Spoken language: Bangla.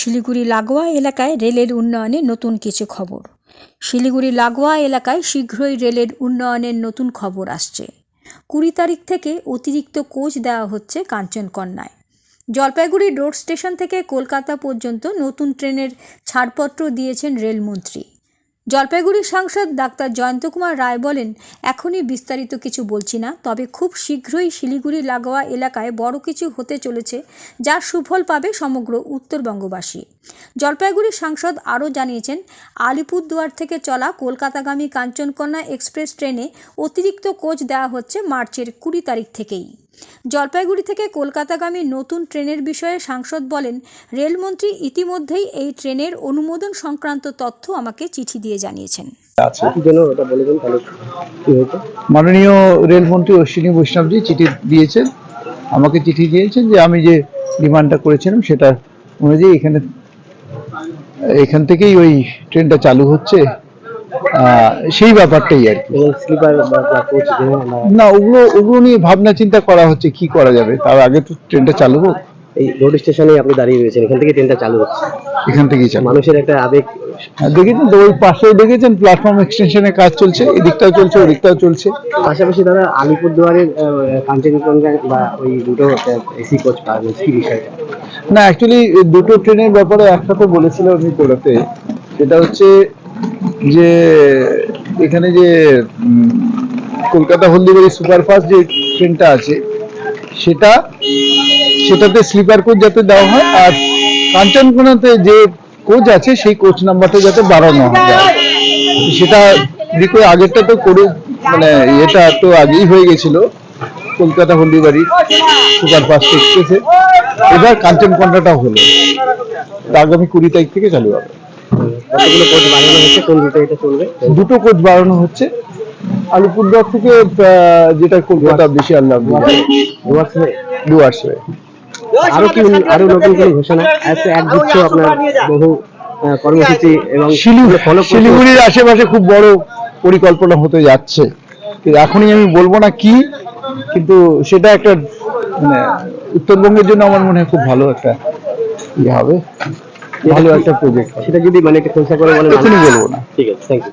শিলিগুড়ি লাগোয়া এলাকায় রেলের উন্নয়নে নতুন কিছু খবর। শিলিগুড়ি লাগোয়া এলাকায় শীঘ্রই রেলের উন্নয়নের নতুন খবর আসছে। কুড়ি তারিখ থেকে অতিরিক্ত কোচ দেওয়া হচ্ছে কাঞ্চনকন্যায় জলপাইগুড়ি রোড স্টেশন থেকে কলকাতা পর্যন্ত নতুন ট্রেনের ছাড়পত্র দিয়েছেন রেলমন্ত্রী। জলপাইগুড়ি সাংসদ ডাক্তার জয়ন্ত কুমার রায় বলেন, এখনই বিস্তারিত কিছু বলছি না, তবে খুব শীঘ্রই শিলিগুড়ি লাগোয়া এলাকায় বড় কিছু হতে চলেছে যার সুফল পাবে সমগ্র উত্তরবঙ্গবাসী। জলপাইগুড়ি সাংসদ আরও জানিয়েছেন, আলিপুরদুয়ার থেকে চলা কলকাতাগামী কাঞ্চনকন্যা এক্সপ্রেস ট্রেনে অতিরিক্ত কোচ দেওয়া হচ্ছে মার্চের কুড়ি তারিখ থেকেই। জলপাইগুড়ি থেকে কলকাতাগামী নতুন ট্রেনের বিষয়ে সাংসদ বলেন রেলমন্ত্রী ইতিমধ্যেই এই ট্রেনের অনুমোদন সংক্রান্ত তথ্য আমাকে চিঠি দিয়ে জানিয়েছেন। হয়েছে মাননীয় রেলমন্ত্রী অশ্বিনী বৈষ্ণবজি চিঠি দিয়েছেন। আমাকে চিঠি দিয়েছেন যে আমি যে ডিমান্ডটা করেছিলাম সেটা অনুযায়ী এখানে এখান থেকেই ওই ট্রেনটা চালু হচ্ছে। সেই ব্যাপারটাই আর কি। না ওগুলো ওগুলো নিয়ে ভাবনা চিন্তা করা হচ্ছে কি করা যাবে? তার আগে তো ট্রেনটা চালু হোক। এই রোড স্টেশনে আপনি দাঁড়িয়ে রয়েছেন এখান থেকে ট্রেনটা চালু হচ্ছে। এখান থেকেই চালু। মানুষের একটা আবেগ দেখেছেন তো ওই পাশেও দেখেছেন প্ল্যাটফর্ম এক্সটেনশনের কাজ চলছে এদিকটাও চলছে ওদিকটাও চলছে। পাশাপাশি দাদা আলিপুরদুয়ারের কাঞ্চনজঙ্ঘা বা ওই দুটো এসি কোচ পাওয়া কি বিষয়টা না অ্যাকচুয়ালি দুটো ট্রেনের ব্যাপারে একসাথে বলেছিল আমি কলকাতাতে সেটা হচ্ছে যে এখানে যে কলকাতা হলদিবাড়ি সুপারফাস্ট যে ট্রেনটা আছে, সেটা, সেটাতে স্লিপার কোচ যাতে দেওয়া হয় আর কাঞ্চনকোনাতে যে কোচ আছে, সেই কোচ নাম্বারটা যাতে বাড়ানো হয়। সেটা দিকে আগেরটা তো করে মানে এটা তো আগেই হয়ে গেছিল, কলকাতা হলদিবাড়ি সুপারফাস্ট এক্সপ্রেসে। এবার কাঞ্চনকন্যাটাও হলো। আগামী কুড়ি তারিখ থেকে চালু হবে। কতগুলো কোচ বানানো হচ্ছে কোন রুটে এটা চলবে? দুটো কোচ বাড়ানো হচ্ছে। আলিপুরদুয়ার থেকে আহ, যেটা কলকাতা বেশি ডুয়ার্স হয়ে ডুয়ার্স হয়ে আরও কি আরও নতুন কোনো ঘোষণা? একটা একগুচ্ছ আপনার বহু আহ, কর্মসূচি এবং শিলিগুড়ি ফলো শিলিগুড়ির আশেপাশে খুব বড় পরিকল্পনা হতে যাচ্ছে। কিন্তু এখনই আমি বলব না কি কিন্তু সেটা একটা মানে উত্তরবঙ্গের জন্য আমার মনে হয় খুব ভালো একটা ইয়ে হবে। ভালো একটা প্রজেক্ট সেটা যদি মানে একটা খোঁজা করে বলেন আমি বলব না। ঠিক আছে থ্যাংক ইউ